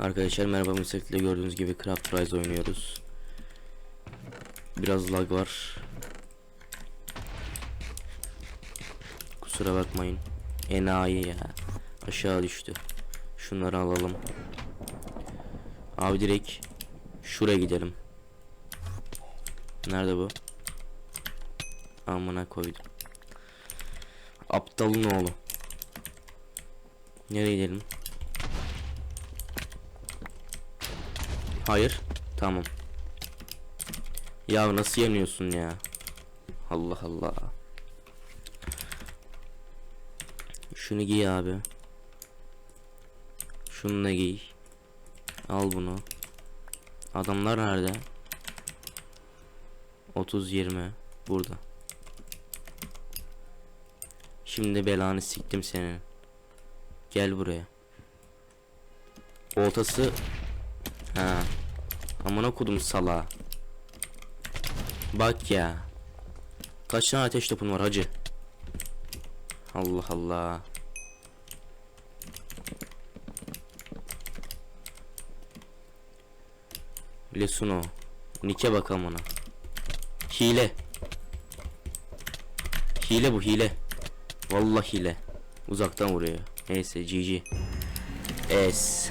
Arkadaşlar merhaba Müstakil'de gördüğünüz gibi Craft Rise oynuyoruz. Biraz lag var. Kusura bakmayın. Enayi ya. Aşağı düştü. Şunları alalım. Abi direkt şuraya gidelim. Nerede bu? Amına koydum. Aptalın oğlu. Nereye gidelim? Hayır. Tamam. Ya nasıl yeniyorsun ya? Allah Allah. Şunu giy abi. Şunu da giy. Al bunu. Adamlar nerede? 30 20 burada. Şimdi belanı siktim senin. Gel buraya. Oltası Ha. Amına kodum sala. Bak ya. Kaç tane ateş topun var hacı? Allah Allah. Lesuno. Nike bakalım ona. Hile. Hile bu hile. Vallahi hile. Uzaktan vuruyor. Neyse GG. Es.